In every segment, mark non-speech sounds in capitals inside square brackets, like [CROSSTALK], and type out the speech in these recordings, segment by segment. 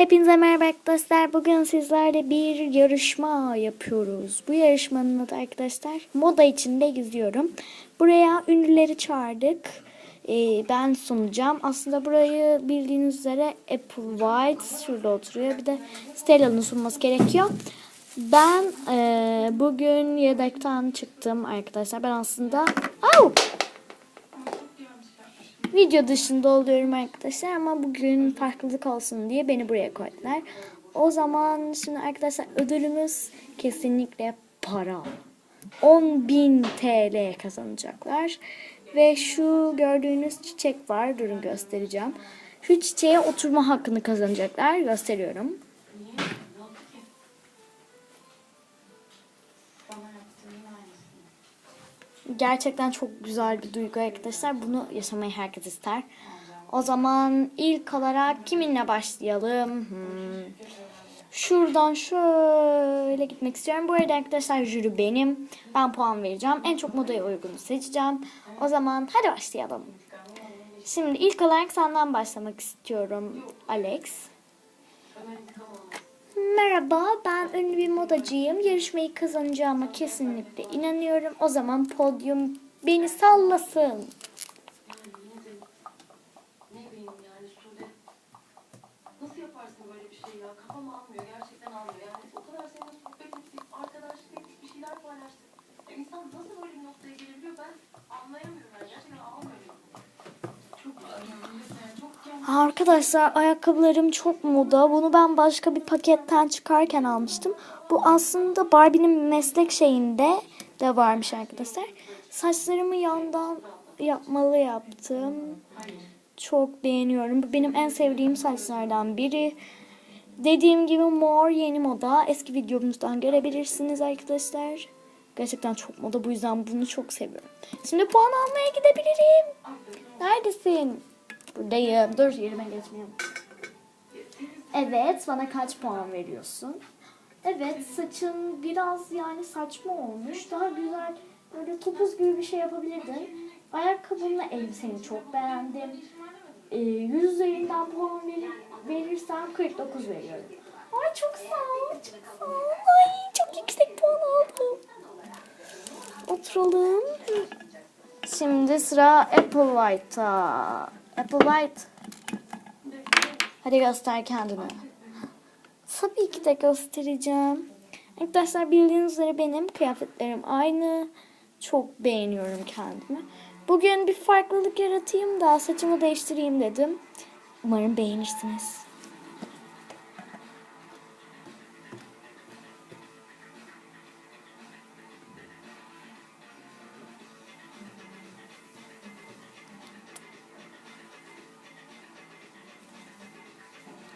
Hepinize merhaba arkadaşlar. Bugün sizlerle bir yarışma yapıyoruz. Bu yarışmanın adı arkadaşlar moda içinde geziyorum. Buraya ünlüleri çağırdık. Ee, ben sunacağım. Aslında burayı bildiğiniz üzere Apple White şurada oturuyor. Bir de Stella'nın sunması gerekiyor. Ben e, bugün yedekten çıktım arkadaşlar. Ben aslında... Au! Video dışında oluyorum arkadaşlar ama bugün farklılık olsun diye beni buraya koydular. O zaman şimdi arkadaşlar ödülümüz kesinlikle para. 10.000 TL kazanacaklar. Ve şu gördüğünüz çiçek var. Durun göstereceğim. Şu çiçeğe oturma hakkını kazanacaklar. Gösteriyorum. Gerçekten çok güzel bir duygu arkadaşlar. Bunu yaşamayı herkes ister. O zaman ilk olarak kiminle başlayalım? Hmm. Şuradan şöyle gitmek istiyorum. Bu arada arkadaşlar jüri benim. Ben puan vereceğim. En çok modaya uygunu seçeceğim. O zaman hadi başlayalım. Şimdi ilk olarak senden başlamak istiyorum Alex. Merhaba, ben ünlü bir modacıyım. Yarışmayı kazanacağıma kesinlikle inanıyorum. O zaman podyum beni sallasın. İnsan nasıl böyle bir noktaya gelebiliyor ben anlayamıyorum. Yani gerçekten anlamıyorum. Çok yani çok kendi Arkadaşlar ayakkabılarım çok moda. Bunu ben başka bir paketten çıkarken almıştım. Bu aslında Barbie'nin meslek şeyinde de varmış arkadaşlar. Saçlarımı yandan yapmalı yaptım. Çok beğeniyorum. Bu benim en sevdiğim saçlardan biri. Dediğim gibi mor yeni moda. Eski videomuzdan görebilirsiniz arkadaşlar. Gerçekten çok moda bu yüzden bunu çok seviyorum. Şimdi puan almaya gidebilirim. Neredesin? Buradayım. Dur yerime geçmeyeyim. Evet bana kaç puan veriyorsun? Evet saçın biraz yani saçma olmuş. Daha güzel böyle topuz gibi bir şey yapabilirdin. Ayakkabınla elbiseni çok beğendim. Ee, 100 üzerinden puan verir, verirsem 49 veriyorum. Ay çok sağ ol, çok sağ ol. Ay çok yüksek puan aldım. Oturalım. Şimdi sıra Apple White'ta. Apple White. Hadi göster kendini. Tabii ki de göstereceğim. Arkadaşlar bildiğiniz üzere benim kıyafetlerim aynı. Çok beğeniyorum kendimi. Bugün bir farklılık yaratayım da saçımı değiştireyim dedim. Umarım beğenirsiniz.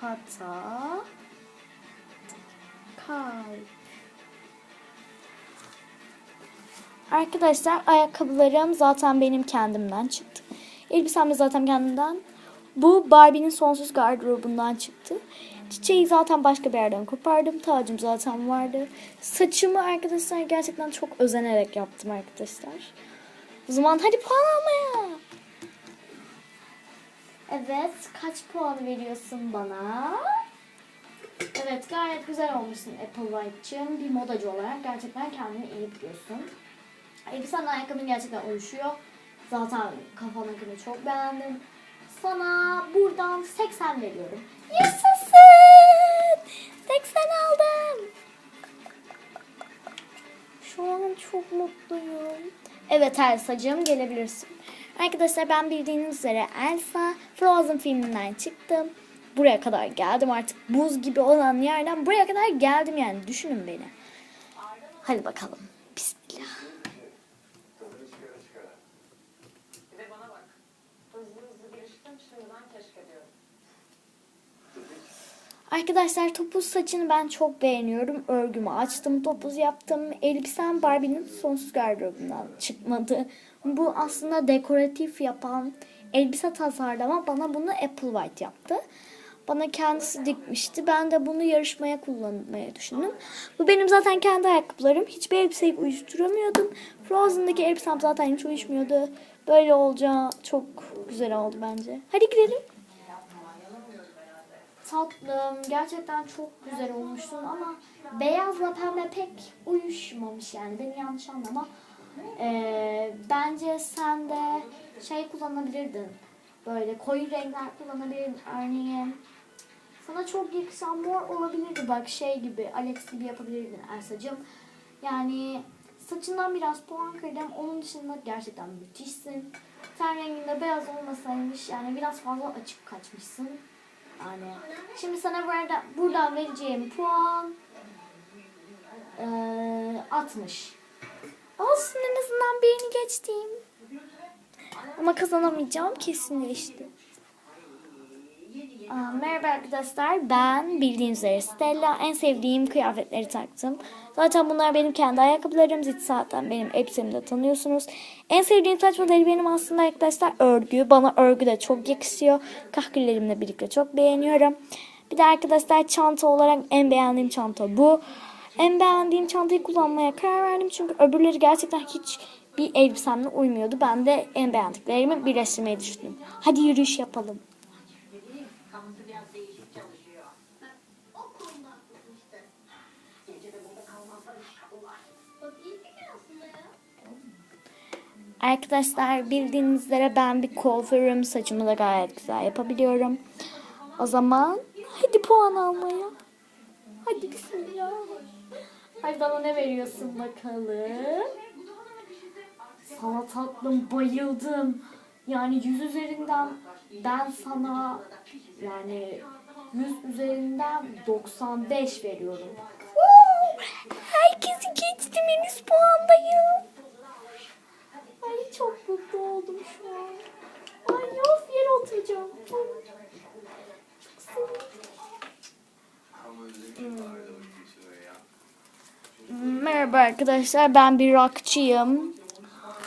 Hatta kalp. Arkadaşlar ayakkabılarım zaten benim kendimden çıktı. Elbisem de zaten kendimden. Bu Barbie'nin sonsuz gardırobundan çıktı. Çiçeği zaten başka bir yerden kopardım. Tacım zaten vardı. Saçımı arkadaşlar gerçekten çok özenerek yaptım arkadaşlar. O zaman hadi puan almaya. Evet, kaç puan veriyorsun bana? Evet, gayet güzel olmuşsun Apple White'cığım. Bir modacı olarak gerçekten kendini iyi biliyorsun. Elbisen ayakkabın gerçekten uyuşuyor. Zaten kafanınkini çok beğendim. Sana buradan 80 veriyorum. Yaşasın! 80 aldım. Şu an çok mutluyum. Evet Elsa'cığım gelebilirsin. Arkadaşlar ben bildiğiniz üzere Elsa Frozen filminden çıktım. Buraya kadar geldim artık buz gibi olan yerden buraya kadar geldim yani düşünün beni. Hadi bakalım. Bismillah. Bir de bana bak. Hızlı hızlı giriştim şimdiden keşfediyorum. Arkadaşlar topuz saçını ben çok beğeniyorum. Örgümü açtım, topuz yaptım. Elbisem Barbie'nin sonsuz gardırobundan çıkmadı. Bu aslında dekoratif yapan elbise tasarlama bana bunu Apple White yaptı. Bana kendisi dikmişti. Ben de bunu yarışmaya kullanmaya düşündüm. Bu benim zaten kendi ayakkabılarım. Hiçbir elbiseyi uyuşturamıyordum. Frozen'daki elbisem zaten hiç uyuşmuyordu. Böyle olacağı çok güzel oldu bence. Hadi gidelim. Tatlım gerçekten çok güzel olmuşsun ama beyazla pembe pek uyuşmamış yani beni yanlış anlama. Ee, bence sen de şey kullanabilirdin. Böyle koyu renkler kullanabilirdin. Örneğin sana çok yakışan mor olabilirdi bak şey gibi Alex gibi yapabilirdin Elsa'cığım. Yani saçından biraz puan kırdım. Onun dışında gerçekten müthişsin. Ten renginde beyaz olmasaymış yani biraz fazla açık kaçmışsın. Yani şimdi sana burada, buradan vereceğim puan eee 60. Olsun en azından birini geçtim. Ama kazanamayacağım kesinleşti. Merhaba arkadaşlar. Ben bildiğiniz üzere Stella. En sevdiğim kıyafetleri taktım. Zaten bunlar benim kendi ayakkabılarım. Zit zaten benim elbisemi de tanıyorsunuz. En sevdiğim saç modeli benim aslında arkadaşlar örgü. Bana örgü de çok yakışıyor. Kahküllerimle birlikte çok beğeniyorum. Bir de arkadaşlar çanta olarak en beğendiğim çanta bu. En beğendiğim çantayı kullanmaya karar verdim. Çünkü öbürleri gerçekten hiç bir elbisemle uymuyordu. Ben de en beğendiklerimi birleştirmeyi düşündüm. Hadi yürüyüş yapalım. Arkadaşlar bildiğiniz üzere ben bir kuaförüm. Saçımı da gayet güzel yapabiliyorum. O zaman hadi puan almaya. Hadi bismillah. Hadi bana ne veriyorsun bakalım. Sana tatlım bayıldım. Yani yüz üzerinden ben sana yani yüz üzerinden 95 veriyorum. Herkesi geçtim en üst puandayım. Ay çok mutlu oldum şu an. Ay of yere oturacağım. Çok sevindim. Merhaba arkadaşlar ben bir rockçıyım.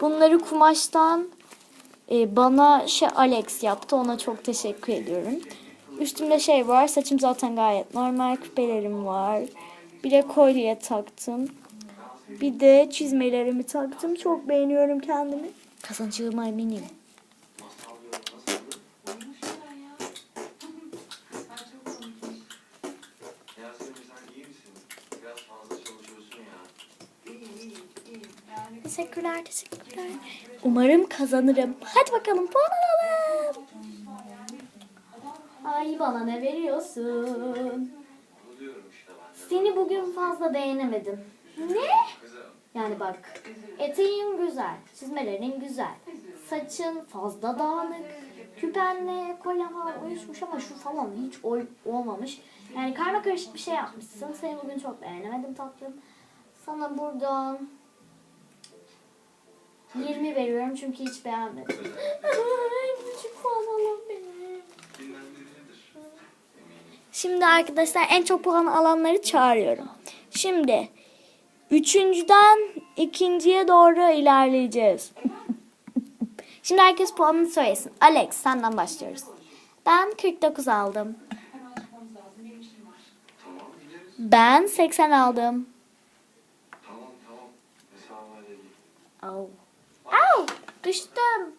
Bunları kumaştan e, bana şey Alex yaptı ona çok teşekkür ediyorum. Üstümde şey var saçım zaten gayet normal küpelerim var. Bir de kolye taktım. Bir de çizmelerimi taktım. Çok beğeniyorum kendimi. Kazanacağıma eminim. Teşekkürler, teşekkürler. Umarım kazanırım. Hadi bakalım puan alalım. Ay bana ne veriyorsun? Seni bugün fazla beğenemedim. Ne? Yani bak eteğin güzel, çizmelerin güzel. Saçın fazla dağınık. Küpenle falan uyuşmuş ama şu falan hiç ol- olmamış. Yani karma karışık bir şey yapmışsın. Seni bugün çok beğenemedim tatlım. Sana buradan 20 veriyorum çünkü hiç beğenmedim. [LAUGHS] Küçük puan benim. Şimdi arkadaşlar en çok puan alanları çağırıyorum. Şimdi üçüncüden ikinciye doğru ilerleyeceğiz. Şimdi herkes puanını söylesin. Alex senden başlıyoruz. Ben 49 aldım. Ben 80 aldım. Au. Au! Düştüm.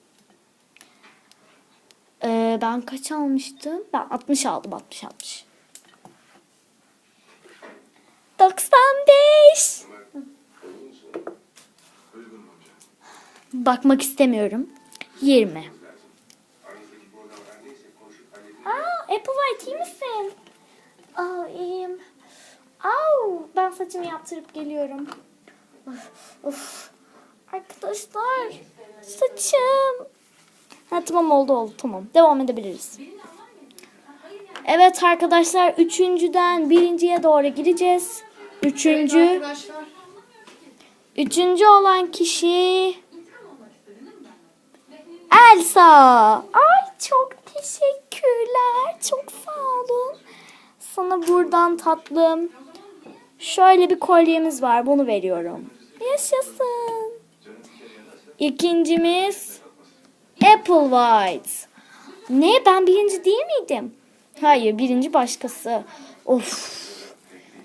Ee, ben kaç almıştım? Ben 60 aldım. 60 60. 95. Bakmak istemiyorum. 20. Aranızdaki problem her neyse konuşup halledelim. Aa, Apple White iyi misin? Aa, iyiyim. Au, ben saçımı yaptırıp geliyorum. Of, of. Arkadaşlar, saçım. Ha, tamam oldu oldu tamam. Devam edebiliriz. Evet arkadaşlar, üçüncüden birinciye doğru gideceğiz. Üçüncü, üçüncü olan kişi Elsa. Ay çok teşekkürler. Çok sağ olun. Sana buradan tatlım. Şöyle bir kolyemiz var. Bunu veriyorum. Yaşasın. İkincimiz Apple White. Ne? Ben birinci değil miydim? Hayır, birinci başkası. Of.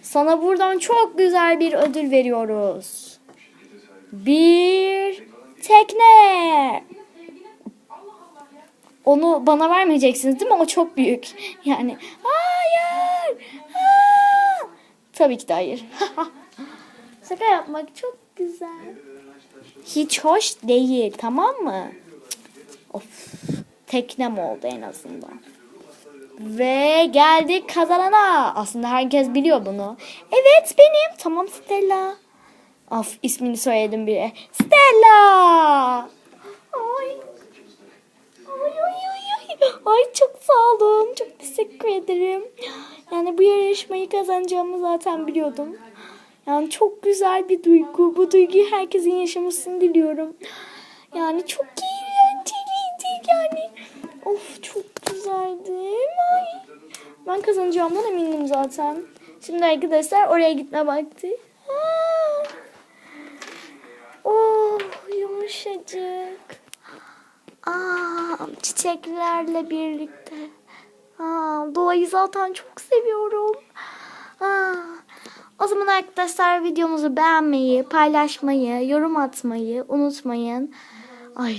Sana buradan çok güzel bir ödül veriyoruz. Bir tekne. Onu bana vermeyeceksiniz değil mi? O çok büyük. Yani hayır. Aa! Tabii ki de hayır. [LAUGHS] Şaka yapmak çok güzel. Hiç hoş değil tamam mı? Of. Teknem oldu en azından. Ve geldik kazanana. Aslında herkes biliyor bunu. Evet benim. Tamam Stella. Of ismini söyledim bile. Stella. Ay [LAUGHS] ay çok sağ olun. Çok teşekkür ederim. Yani bu yarışmayı kazanacağımı zaten biliyordum. Yani çok güzel bir duygu. Bu duyguyu herkesin yaşamasını diliyorum. Yani çok eğlenceliydi yani. Of çok güzeldi. Ay. Ben kazanacağımdan eminim zaten. Şimdi arkadaşlar oraya gitme vakti. Aa. Oh yumuşacık. Aa, çiçeklerle birlikte. Aa, doğayı zaten çok seviyorum. Aa, o zaman arkadaşlar videomuzu beğenmeyi, paylaşmayı, yorum atmayı unutmayın. Ay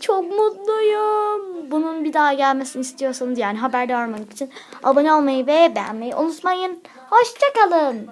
çok mutluyum. Bunun bir daha gelmesini istiyorsanız yani haberdar olmak için abone olmayı ve beğenmeyi unutmayın. Hoşçakalın.